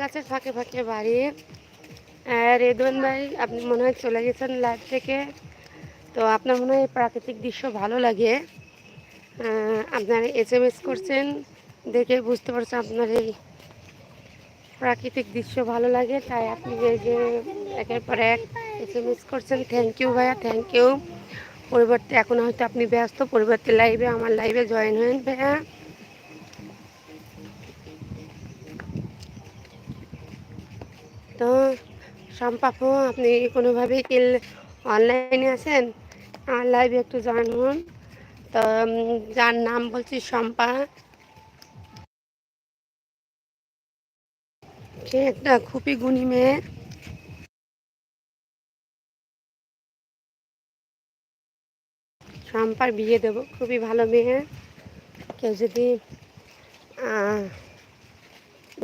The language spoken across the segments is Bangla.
গাছের ফাঁকে ফাঁকে বাড়ি। আর রেদওয়ান ভাই, আপনি মনে হয় চলে গেছেন লাইভ থেকে। তো আপনার মনে হয় প্রাকৃতিক দৃশ্য ভালো লাগে। আপনার এস এম এস করছেন, দেখে বুঝতে পারছেন আপনার এই প্রাকৃতিক দৃশ্য ভালো লাগে। তাই আপনি এই যে একের পর এক এস এম এস করছেন থ্যাংক ইউ ভাইয়া থ্যাংক ইউ পরিবর্তে এখন হয়তো আপনি ব্যস্ত, পরিবর্তে লাইভে আমার লাইভে জয়েন হন ভাইয়া। তো সম্পাপু আপনি কোনোভাবেই কি অনলাইনে আছেন? লাইভে একটু জয়েন তো যার নাম বলছি শম্পা। সে একটা খুবই গুণী মেয়ে। শম্পার বিয়ে দেবো, খুবই ভালো মেয়ে। কেউ যদি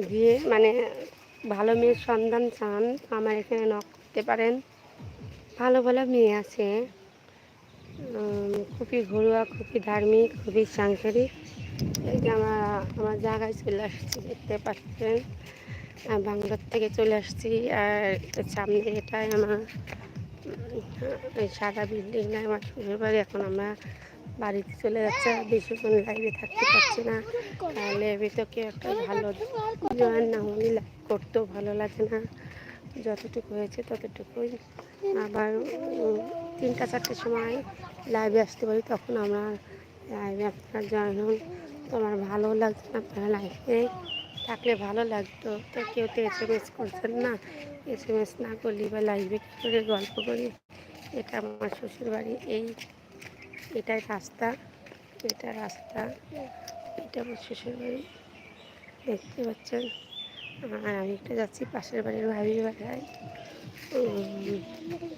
বিয়ে মানে ভালো মেয়ের সন্ধান চান, আমার এখানে নক করতে পারেন। ভালো ভালো মেয়ে আছে। খুবই ঘরোয়া, খুবই ধার্মিক, খুবই সাংসারিক। এই যে আমার আমার জায়গায় চলে আসছি, দেখতে পাচ্ছেন। বাংলার থেকে চলে আসছি, আর সামনে এটাই আমার সাদা বিল্ডিং আমার শ্বশুর এখন আমরা বাড়িতে চলে যাচ্ছে বেশিক্ষণ লাইভে থাকতে পারছি না। তাহলে ভিতরে একটা ভালো জয়েন না হলে লাইভ করতেও ভালো লাগে না। যতটুকু হয়েছে ততটুকুই। আবার তিনটা চারটের সময় লাইভে আসতে পারি, তখন আমরা লাইভে আপনারা জয়েন হন। তো আমার ভালো লাগছে না আপনারা লাইভে থাকলে ভালো লাগতো। তো কেউ তো এস এম এস করছেন না। এস এম এস না করলে বা লাইভে কী করে গল্প করি? এটা আমার শ্বশুর বাড়ি এই এটাই রাস্তা, এটা রাস্তা, এটা আমার শ্বশুর বাড়ি। দেখতে পাচ্ছেন? আর আমি একটা যাচ্ছি পাশের বাড়ির ভাবির বাড়ায়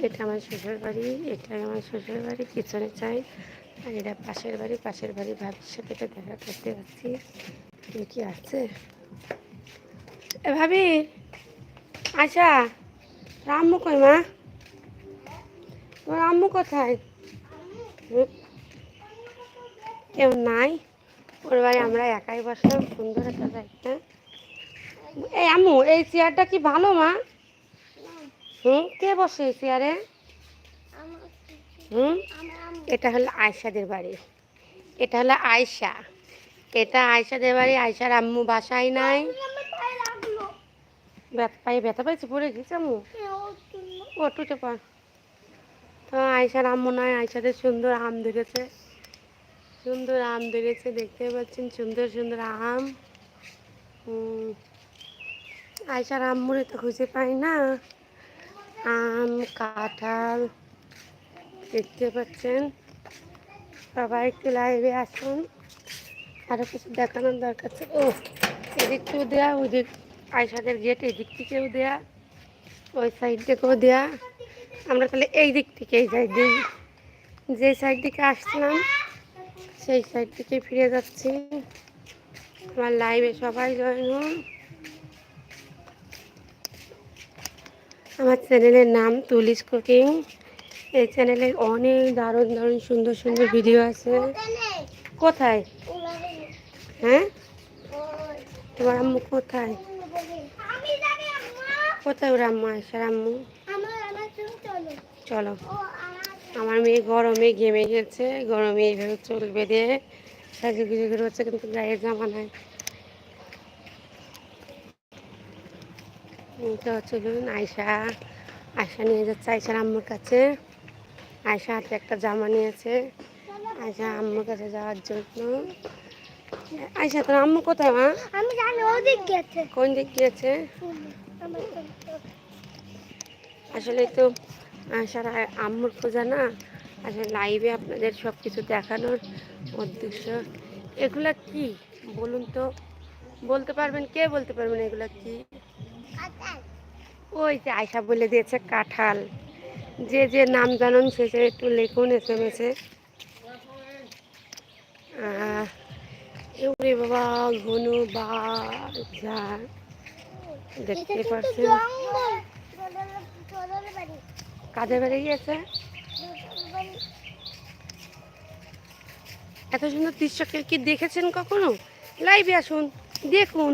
এটা আমার শ্বশুর বাড়ি, এটাই আমার শ্বশুর বাড়ি, পিছনে চাই। আর এটা পাশের বাড়ি পাশের বাড়ি ভাবির সাথে এটা দেখা করতে পারছি কে কি আছে? ভাবি আচ্ছা রাম্মু কই মা? তোমার আম্মু কোথায়? কেউ নাই। ওর ভাই আমরা একাই বসলাম সুন্দর একটা জায়গা। এই আম্মু এই চেয়ারটা কি ভালো মা? হুম কে বসে এই চেয়ারে? হুম এটা হলো আয়সাদের বাড়ি। এটা হলো আয়সা এটা আয়সাদের বাড়ি আয়সার আম্মু বাসায় নাই। ব্যথা পায়ে ব্যথা পাইছে পড়ে গেছে আম্মু? ও টুটে পা তো আয়সার আম্মু নয় আয়সাদের সুন্দর আম ধরেছে। সুন্দর আম ধরেছে, দেখতে পাচ্ছেন, সুন্দর সুন্দর আম। আয়সার আম্মুরে তো খুঁজে পাই না। আম, কাঁঠাল, দেখতে পাচ্ছেন। সবাই একটু লাইভে আসুন। আরও কিছু দেখানোর দরকার ছিল। ও এদিক থেকেও দেওয়া ওদিক আয়সাদের গেট এদিক থেকেও দেওয়া ওই সাইড থেকেও দেওয়া আমরা তাহলে এই দিক থেকেই দিই। যে সাইড থেকে আসছিলাম, সেই সাইড থেকে ফিরে যাচ্ছি। আমার লাইভে সবাই জয়েন হন আমার চ্যানেলের নাম তুলিস কুকিং। এই চ্যানেলে অনেক দারুণ দারুণ, সুন্দর সুন্দর ভিডিও আছে। কোথায়? হ্যাঁ? তোমার আম্মু কোথায়? কোথায় ওর আম্মু? আসার আম্মু? চলো। আমার মেয়ে গরমে ঘেমে গেছে গরমে এইভাবে চুল বেঁধে সাজু গুজু করে হচ্ছে কিন্তু গায়ের জামা নাই। তো চলুন আয়সা আয়সা নিয়ে যাচ্ছে আয়সার আম্মুর কাছে। আয়সা হাতে একটা জামা নিয়েছে। আয়সা আম্মুর কাছে যাওয়ার জন্য। আয়সা তোর আম্মু কোথায় মা? আমি জানি ওদিক গেছে কোন দিক গিয়েছে? আসলে তো আ- আম্মুর খোঁজা না? আসলে লাইভে আপনাদের সব কিছু দেখানোর উদ্দেশ্য। এগুলা কি? বলুন তো। বলতে পারবেন? কে বলতে পারবেন এগুলা কি? ওই যে আয়সা বলে দিয়েছে কাঁঠাল। যে যে নাম জানুন সে সে একটু লিখুন এস এম এসে এবারে বাবা ঘন বাজার। দেখতে পাচ্ছেন? কাজে বেড়ে গিয়েছে। এত সুন্দর দৃশ্য কি দেখেছেন কখনো? লাইভে আসুন দেখুন।